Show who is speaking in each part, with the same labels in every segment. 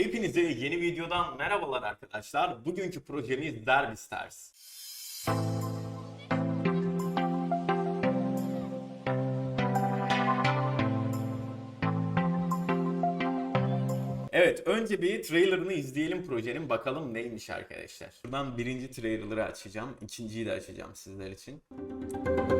Speaker 1: Hepinize yeni videodan merhabalar arkadaşlar. Bugünkü projemiz Derby Stars. Evet, önce bir trailerını izleyelim projenin bakalım neymiş arkadaşlar. Buradan birinci trailer'ı açacağım, ikinciyi de açacağım sizler için. Evet.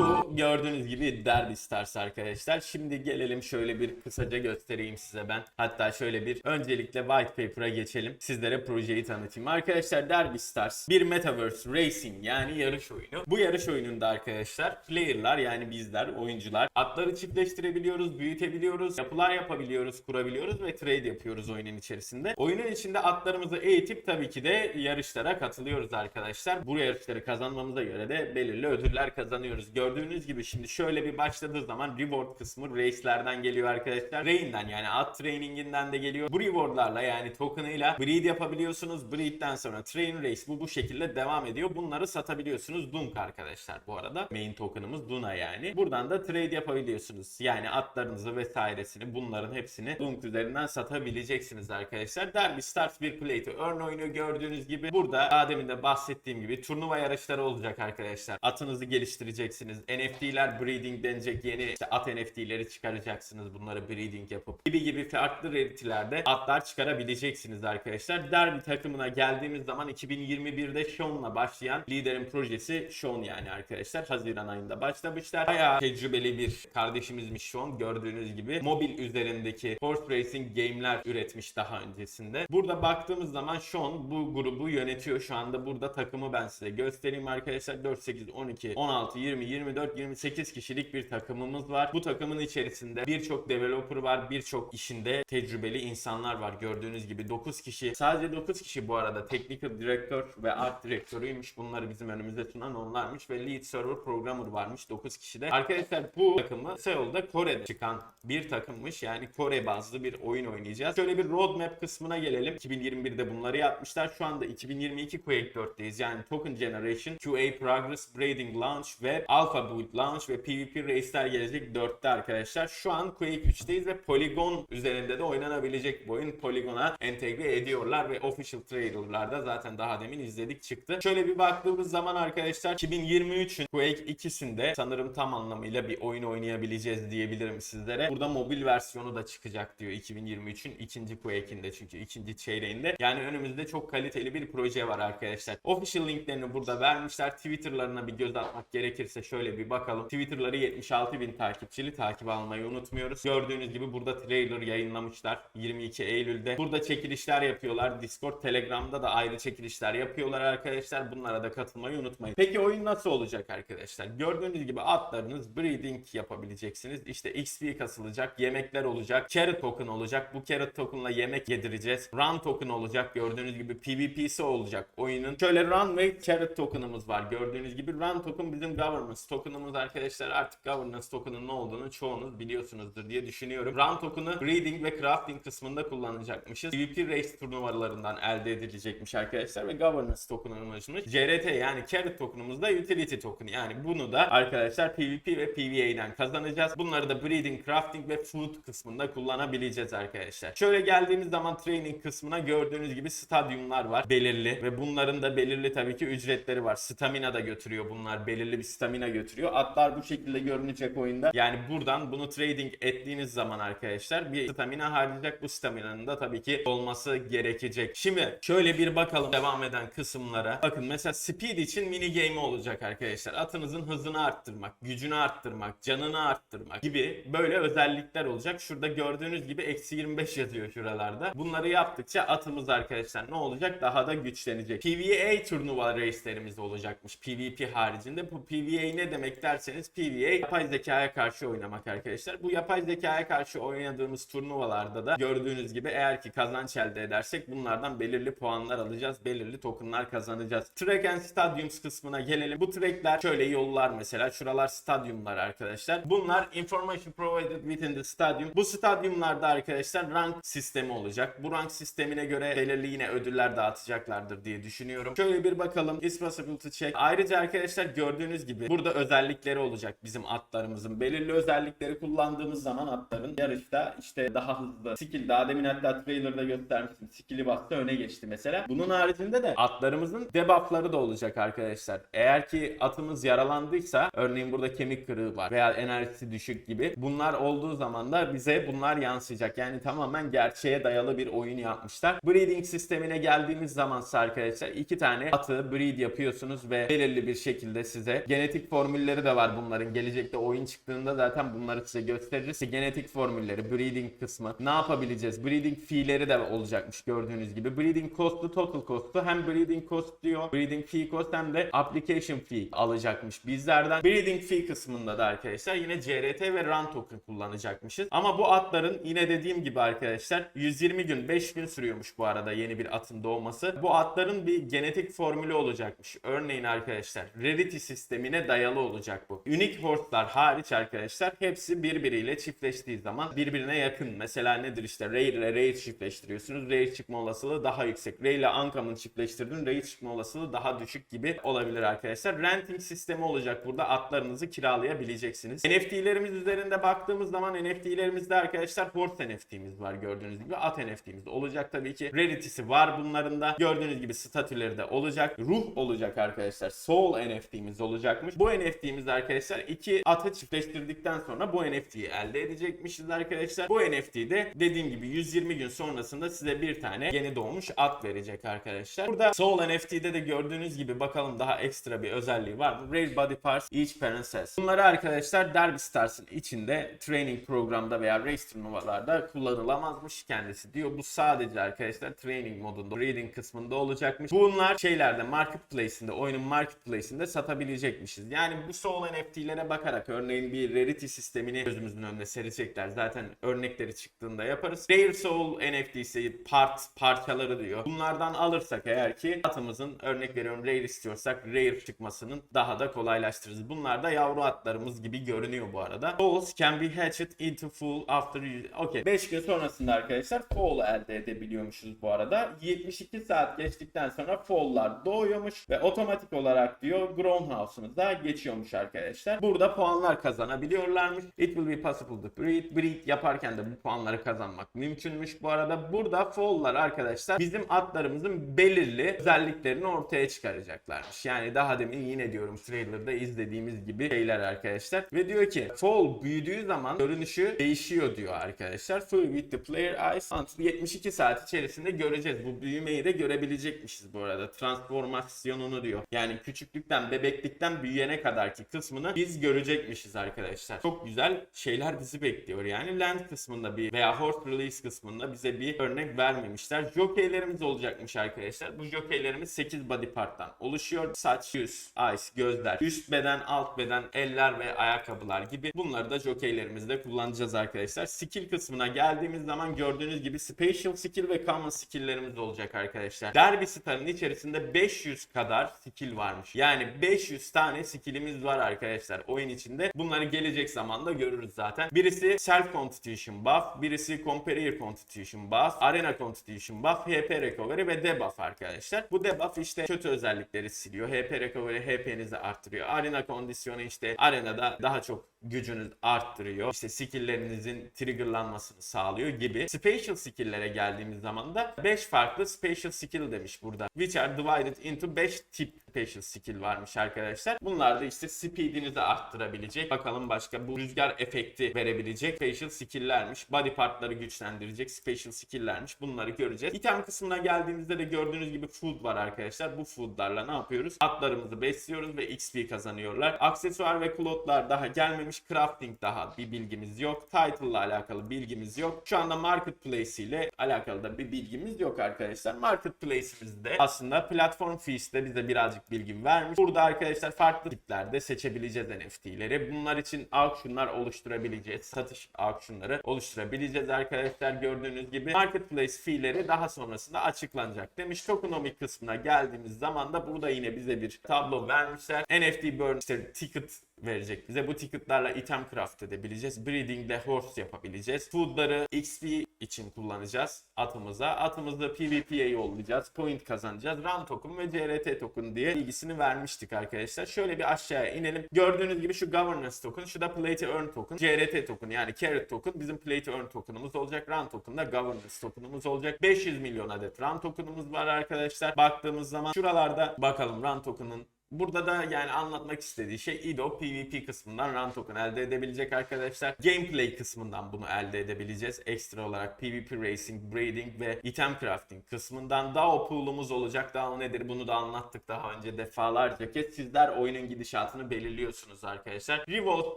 Speaker 1: Bu gördüğünüz gibi Derby Stars arkadaşlar. Şimdi gelelim şöyle bir kısaca göstereyim size ben. Hatta şöyle bir öncelikle white paper'a geçelim. Sizlere projeyi tanıtayım. Arkadaşlar Derby Stars bir Metaverse Racing yani yarış oyunu. Bu yarış oyununda arkadaşlar player'lar yani bizler oyuncular atları çiftleştirebiliyoruz, büyütebiliyoruz, yapılar yapabiliyoruz, kurabiliyoruz ve trade yapıyoruz oyunun içerisinde. Oyunun içinde atlarımızı eğitip tabii ki de yarışlara katılıyoruz arkadaşlar. Bu yarışları kazanmamıza göre de belirli ödüller kazanıyoruz. Gördüğünüz gibi şimdi şöyle bir başladığı zaman reward kısmı race'lerden geliyor arkadaşlar. Rain'den yani at traininginden de geliyor. Bu rewardlarla yani token'ıyla breed yapabiliyorsunuz. Breed'den sonra train race bu bu şekilde devam ediyor. Bunları satabiliyorsunuz. Dunk arkadaşlar bu arada. Main token'ımız Duna yani. Buradan da trade yapabiliyorsunuz. Yani atlarınızı vesairesini bunların hepsini Dunk üzerinden satabileceksiniz arkadaşlar. Derby Stars bir play to earn oyunu gördüğünüz gibi. Burada daha demin de bahsettiğim gibi turnuva yarışları olacak arkadaşlar. Atınızı geliştireceksiniz. NFT'ler breeding denecek yeni işte at NFT'leri çıkaracaksınız. Bunları breeding yapıp gibi gibi farklı rarity'lerde atlar çıkarabileceksiniz arkadaşlar. Derby takımına geldiğimiz zaman 2021'de Sean'la başlayan liderin projesi Sean yani arkadaşlar. Haziran ayında başlamışlar. Bayağı tecrübeli bir kardeşimizmiş Sean. Gördüğünüz gibi mobil üzerindeki horse racing game'ler üretmiş daha öncesinde. Burada baktığımız zaman Sean bu grubu yönetiyor şu anda. Burada takımı ben size göstereyim arkadaşlar. 4, 8, 12, 16, 20, 24, 28 kişilik bir takımımız var. Bu takımın içerisinde birçok developer var. Birçok işinde tecrübeli insanlar var. Gördüğünüz gibi 9 kişi. Sadece 9 kişi bu arada. Technical Director ve Art Direktörüymüş. Bunları bizim önümüze sunan onlarmış ve Lead Server Programmer varmış 9 kişi de. Arkadaşlar bu takımı Seul'da Kore'de çıkan bir takımmış. Yani Kore bazlı bir oyun oynayacağız. Şöyle bir roadmap kısmına gelelim. 2021'de bunları yapmışlar. Şu anda 2022 Quake 4'teyiz. Yani Token Generation, QA Progress, Breeding Launch ve Alpha Build Launch ve PvP Race'ler gelecek 4'te arkadaşlar. Şu an Quake 3'teyiz ve Polygon üzerinde de oynanabilecek bu oyun. Polygon'a entegre ediyorlar ve official trailer'larda zaten daha demin izledik çıktı. Şöyle bir baktığımız zaman arkadaşlar 2023'ün Quake 2'sinde sanırım tam anlamıyla bir oyun oynayabileceğiz diyebilirim sizlere. Burada mobil versiyonu da çıkacak diyor 2023'ün ikinci Quake'inde çünkü ikinci çeyreğinde. Yani önümüzde çok kaliteli bir proje var arkadaşlar. Official linklerini burada vermişler. Twitter'larına bir göz atmak gerekirse şöyle bir bakalım. Twitter'ları 76 bin takipçili takip almayı unutmuyoruz. Gördüğünüz gibi burada trailer yayınlamışlar 22 Eylül'de. Burada çekilişler yapıyorlar. Discord, Telegram'da da ayrı çekilişler yapıyorlar arkadaşlar. Bunlara da katılmayı unutmayın. Peki oyun nasıl olacak arkadaşlar? Gördüğünüz gibi atlarınız breeding yapabileceksiniz. İşte XP kasılacak, yemekler olacak, carrot token olacak. Bu carrot token'la yemek yedireceğiz. Run token olacak. Gördüğünüz gibi PvP'si olacak oyunun. Şöyle run ve carrot token'ımız var. Gördüğünüz gibi run token bizim government token'ımız arkadaşlar artık governance token'ın ne olduğunu çoğunuz biliyorsunuzdur diye düşünüyorum. Run token'ı breeding ve crafting kısmında kullanacakmışız. PvP race turnuvalarından elde edilecekmiş arkadaşlar ve governance token'ımız CRT yani carrot token'ımız da utility token. Yani bunu da arkadaşlar PvP ve PvA'den kazanacağız. Bunları da breeding, crafting ve food kısmında kullanabileceğiz arkadaşlar. Şöyle geldiğimiz zaman training kısmına gördüğünüz gibi stadyumlar var belirli ve bunların da belirli tabii ki ücretleri var. Stamina da götürüyor bunlar. Belirli bir stamina götürüyor. Atlar bu şekilde görünecek oyunda. Yani buradan bunu trading ettiğiniz zaman arkadaşlar bir stamina harcayacak. Bu staminanın da tabii ki olması gerekecek. Şimdi şöyle bir bakalım devam eden kısımlara. Bakın mesela speed için mini game olacak arkadaşlar. Atınızın hızını arttırmak, gücünü arttırmak, canını arttırmak gibi böyle özellikler olacak. Şurada gördüğünüz gibi eksi 25 yazıyor şuralarda. Bunları yaptıkça atımız arkadaşlar ne olacak? Daha da güçlenecek. PvA turnuva race'lerimiz olacakmış. PvP haricinde. Bu PvA ne demek derseniz PvA yapay zekaya karşı oynamak arkadaşlar. Bu yapay zekaya karşı oynadığımız turnuvalarda da gördüğünüz gibi eğer ki kazanç elde edersek bunlardan belirli puanlar alacağız. Belirli tokenlar kazanacağız. Track and Stadiums kısmına gelelim. Bu trackler şöyle yollar mesela. Şuralar stadyumlar arkadaşlar. Bunlar information provided within the stadium. Bu stadyumlarda arkadaşlar rank sistemi olacak. Bu rank sistemine göre belirli yine ödüller dağıtacaklardır diye düşünüyorum. Şöyle bir bakalım. It's possible to check. Ayrıca arkadaşlar gördüğünüz gibi burada özellikleri olacak bizim atlarımızın. Belirli özellikleri kullandığımız zaman atların yarışta işte daha hızlı. Skill daha demin hatta trailer'da göstermiştim. Skill'i bastı öne geçti mesela. Bunun haricinde de atlarımızın debuffları da olacak arkadaşlar. Eğer ki atımız yaralandıysa örneğin burada kemik kırığı var veya enerjisi düşük gibi bunlar olduğu zaman da bize bunlar yansıyacak. Yani tamamen gerçeğe dayalı bir oyun yapmışlar. Breeding sistemine geldiğimiz zaman arkadaşlar iki tane atı breed yapıyorsunuz ve belirli bir şekilde size genetik formülleri de var bunların. Gelecekte oyun çıktığında zaten bunları size gösteririz. İşte genetik formülleri, breeding kısmı ne yapabileceğiz? Breeding fee'leri de olacakmış gördüğünüz gibi. Breeding cost'u, total cost'u hem breeding cost diyor, breeding fee cost hem de application fee alacakmış bizlerden. Breeding fee kısmında da arkadaşlar yine CRT ve run token kullanacakmışız. Ama bu atların yine dediğim gibi arkadaşlar 120 gün 5 gün sürüyormuş bu arada yeni bir atın doğması. Bu atların bir genetik formülü olacakmış. Örneğin arkadaşlar rarity sistemine dayalı olacak bu. Unique horse'lar hariç arkadaşlar hepsi birbiriyle çiftleştiği zaman birbirine yakın. Mesela nedir işte Rare ile Rare çiftleştiriyorsunuz. Rare çıkma olasılığı daha yüksek. Rare ile Uncommon çiftleştirdin. Rare çıkma olasılığı daha düşük gibi olabilir arkadaşlar. Renting sistemi olacak burada. Atlarınızı kiralayabileceksiniz. NFT'lerimiz üzerinde baktığımız zaman NFT'lerimizde arkadaşlar Horse NFT'miz var gördüğünüz gibi. At NFT'miz olacak tabii ki. Rarity'si var bunların da. Gördüğünüz gibi statüleri de olacak. Ruh olacak arkadaşlar. Soul NFT'miz olacakmış. Bu NFT'miz arkadaşlar iki atı çiftleştirdikten sonra bu NFT'yi elde edecekmişiz arkadaşlar. Bu NFT'de dediğim gibi 120 gün sonrasında size bir tane yeni doğmuş at verecek arkadaşlar. Burada Soul NFT'de de gördüğünüz gibi bakalım daha ekstra bir özelliği var mı? Rare Body Parts Each Parent Says. Bunları arkadaşlar Derby Stars'ın içinde training programda veya race turnuvalarda kullanılamazmış kendisi diyor. Bu sadece arkadaşlar training modunda, reading kısmında olacakmış. Bunlar şeylerde marketplace'inde, oyunun marketplace'inde satabilecekmişiz. Yani bu Soul NFT'lere bakarak örneğin bir rarity sistemini gözümüzün önüne serecekler. Zaten örnekleri çıktığında yaparız. Rare Soul NFT'si part parçaları diyor. Bunlardan alırsak eğer ki atımızın örnek veriyorum Rare istiyorsak Rare çıkmasının daha da kolaylaştırırız. Bunlar da yavru atlarımız gibi görünüyor bu arada. Souls can be hatched into full after okay 5 gün sonrasında arkadaşlar fall elde edebiliyormuşuz bu arada. 72 saat geçtikten sonra fall'lar doğuyormuş ve otomatik olarak diyor grown house'ımıza geçiyormuş arkadaşlar. Burada puanlar kazanabiliyorlarmış. It will be possible to breed. Breed yaparken de bu puanları kazanmak mümkünmüş. Bu arada burada fall'lar arkadaşlar bizim atlarımızın belirli özelliklerini ortaya çıkaracaklarmış. Yani daha demin yine diyorum trailer'da izlediğimiz gibi şeyler arkadaşlar. Ve diyor ki fall büyüdüğü zaman görünüşü değişiyor diyor arkadaşlar. Full with the player eyes until 72 saat içerisinde göreceğiz. Bu büyümeyi de görebilecekmişiz bu arada. Transformasyonunu diyor. Yani küçüklükten, bebeklikten büyüyene kadarki kısmını biz görecekmişiz arkadaşlar. Çok güzel şeyler bizi bekliyor. Yani land kısmında bir veya horse release kısmında bize bir örnek vermemişler. Jokeylerimiz olacakmış arkadaşlar. Bu jokeylerimiz 8 body parttan oluşuyor. Saç, yüz, eyes, gözler, üst beden, alt beden, eller ve ayakkabılar gibi. Bunları da jokeylerimizde kullanacağız arkadaşlar. Skill kısmına geldiğimiz zaman gördüğünüz gibi special skill ve common skill'lerimiz olacak arkadaşlar. Derby Star'ın içerisinde 500 kadar skill varmış. Yani 500 tane skill'imiz var arkadaşlar. Oyun içinde. Bunları gelecek zamanda görürüz zaten. Birisi Self Constitution Buff, birisi Compare Constitution Buff, Arena Constitution Buff, HP Recovery ve Debuff arkadaşlar. Bu debuff işte kötü özellikleri siliyor. HP Recovery HP'nizi arttırıyor. Arena kondisyonu işte arenada daha çok gücünüz arttırıyor. İşte skill'lerinizin triggerlanmasını sağlıyor gibi. Special skill'lere geldiğimiz zaman da 5 farklı special skill demiş burada. Which are divided into 5 tip special skill varmış arkadaşlar. Bunlar da işte speed'inizi arttırabilecek. Bakalım başka bu rüzgar efekti verebilecek special skill'lermiş. Body partları güçlendirecek special skill'lermiş. Bunları göreceğiz. İtem kısmına geldiğimizde de gördüğünüz gibi food var arkadaşlar. Bu food'larla ne yapıyoruz? Atlarımızı besliyoruz ve XP kazanıyorlar. Aksesuar ve klotlar daha gelmemiş. Crafting daha bir bilgimiz yok. Title ile alakalı bilgimiz yok. Şu anda marketplace ile alakalı da bir bilgimiz yok arkadaşlar. Marketplace'imizde aslında platform fees'te bize birazcık bilgi vermiş. Burada arkadaşlar farklı tiplerde seçebileceğiz NFT'leri. Bunlar için auctionlar oluşturabileceğiz. Satış auctionları oluşturabileceğiz arkadaşlar. Gördüğünüz gibi marketplace fee'leri daha sonrasında açıklanacak demiş. Tokenomic kısmına geldiğimiz zaman da burada yine bize bir tablo vermişler. NFT burn işte ticket verecek bize. Bu ticketlarla item craft edebileceğiz. Breeding'de horse yapabileceğiz. Food'ları XP için kullanacağız atımıza. Atımızı PvP'ye yollayacağız. Point kazanacağız. Run token ve CRT token diye bilgisini vermiştik arkadaşlar. Şöyle bir aşağıya inelim. Gördüğünüz gibi şu governance token, şu da play to earn token, CRT token yani carrot token bizim play to earn token'ımız olacak. Run token da governance token'ımız olacak. 500 milyon adet run token'ımız var arkadaşlar. Baktığımız zaman şuralarda bakalım run token'ın Burada da yani anlatmak istediği şey IDO PvP kısmından run token elde edebilecek arkadaşlar. Gameplay kısmından bunu elde edebileceğiz. Ekstra olarak PvP Racing, Breeding ve Item Crafting kısmından DAO pool'umuz olacak. DAO nedir bunu da anlattık daha önce defalarca kez. Sizler oyunun gidişatını belirliyorsunuz arkadaşlar. Reward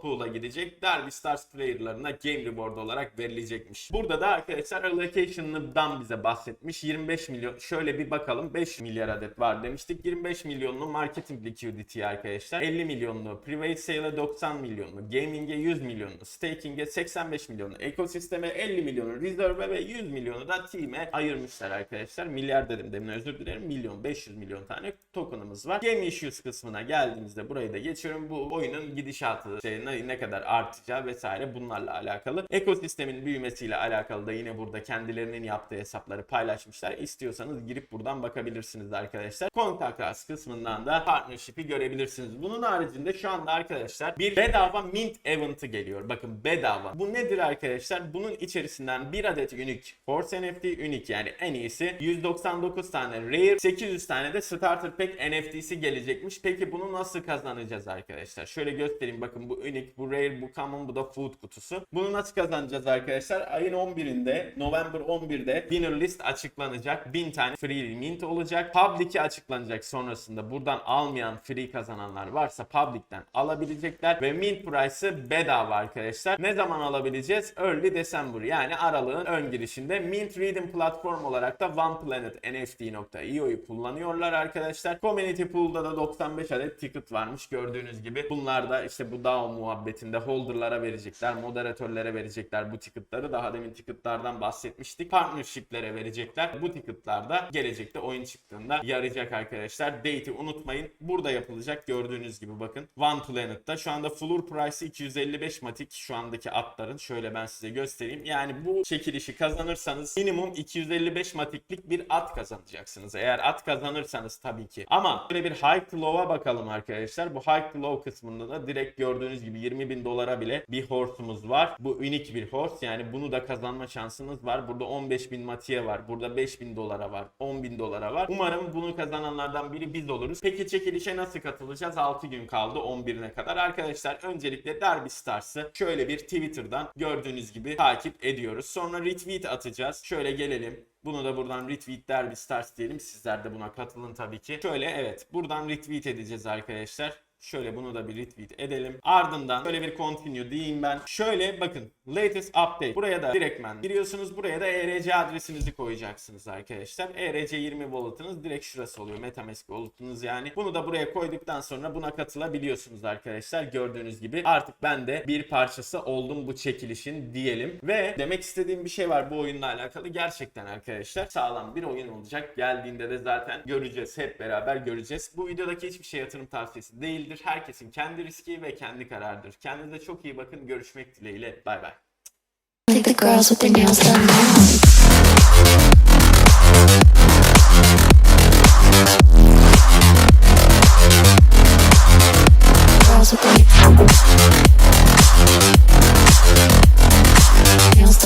Speaker 1: pool'a gidecek. Derby Stars player'larına game reward olarak verilecekmiş. Burada da arkadaşlar allocation'dan bize bahsetmiş. 25 milyon şöyle bir bakalım 5 milyar adet var demiştik. 25 milyonlu marketing liquidity arkadaşlar. 50 milyonlu private sale'e 90 milyonlu, gaming'e 100 milyonlu, staking'e 85 milyonlu, ekosisteme 50 milyonu, reserve'e ve 100 milyonu da team'e ayırmışlar arkadaşlar. Milyar dedim demin özür dilerim. Milyon 500 milyon tane token'ımız var. Game issues kısmına geldiğimizde burayı da geçiyorum. Bu oyunun gidişatı, şey, ne, kadar artacağı vesaire bunlarla alakalı. Ekosistemin büyümesiyle alakalı da yine burada kendilerinin yaptığı hesapları paylaşmışlar. İstiyorsanız girip buradan bakabilirsiniz arkadaşlar. Us kısmından da partnership'i görebilirsiniz. Bunun haricinde şu anda arkadaşlar bir bedava mint event'ı geliyor. Bakın bedava. Bu nedir arkadaşlar? Bunun içerisinden bir adet unique Force NFT unique yani en iyisi 199 tane rare 800 tane de starter pack NFT'si gelecekmiş. Peki bunu nasıl kazanacağız arkadaşlar? Şöyle göstereyim bakın bu unique, bu rare, bu common, bu da food kutusu. Bunu nasıl kazanacağız arkadaşlar? Ayın 11'inde, November 11'de winner list açıklanacak. 1000 tane free mint olacak. Public'i açıklanacak sonrasında. Buradan almayan free kazananlar varsa public'ten alabilecekler ve mint price'ı bedava arkadaşlar. Ne zaman alabileceğiz? Early December yani aralığın ön girişinde Mint Redeem platform olarak da OnePlanet.nft.io'yu kullanıyorlar arkadaşlar. Community Pool'da da 95 adet ticket varmış gördüğünüz gibi. Bunlar da işte bu DAO muhabbetinde holder'lara verecekler, moderatörlere verecekler bu ticket'ları. Daha demin ticket'lardan bahsetmiştik. Partnership'lere verecekler. Bu ticket'lar da gelecekte oyun çıktığında yarayacak arkadaşlar. Date'i unutmayın. Burada yapılacak gördüğünüz gibi bakın. One Planet'ta şu anda floor price'ı 255 matik şu andaki atların. Şöyle ben size göstereyim. Yani bu çekilişi kazanırsanız minimum 255 matiklik bir at kazanacaksınız. Eğer at kazanırsanız tabii ki. Ama böyle bir high to low'a bakalım arkadaşlar. Bu high low kısmında da direkt gördüğünüz gibi 20 bin dolara bile bir horse'umuz var. Bu unik bir horse. Yani bunu da kazanma şansınız var. Burada 15 bin matiye var. Burada 5 bin dolara var. 10 bin dolara var. Umarım bunu kazananlardan biri biz oluruz. Peki çekilişe nasıl katılacağız? 6 gün kaldı 11'ine kadar. Arkadaşlar öncelikle Derby Stars'ı şöyle bir Twitter'dan gördüğünüz gibi takip ediyoruz. Sonra retweet atacağız. Şöyle gelelim. Bunu da buradan retweet Derby Stars diyelim. Sizler de buna katılın tabii ki. Şöyle evet buradan retweet edeceğiz arkadaşlar. Şöyle bunu da bir retweet edelim. Ardından şöyle bir continue diyeyim ben. Şöyle bakın latest update. Buraya da direktmen giriyorsunuz. Buraya da ERC adresinizi koyacaksınız arkadaşlar. ERC20 wallet'ınız direkt şurası oluyor. Metamask wallet'ınız yani. Bunu da buraya koyduktan sonra buna katılabiliyorsunuz arkadaşlar. Gördüğünüz gibi artık ben de bir parçası oldum bu çekilişin diyelim. Ve demek istediğim bir şey var bu oyunla alakalı. Gerçekten arkadaşlar sağlam bir oyun olacak. Geldiğinde de zaten göreceğiz. Hep beraber göreceğiz. Bu videodaki hiçbir şey yatırım tavsiyesi değildir. Değildir. Herkesin kendi riski ve kendi kararıdır. Kendinize çok iyi bakın. Görüşmek dileğiyle. Bay bay.
Speaker 2: Girls with their nails done now. Girls with their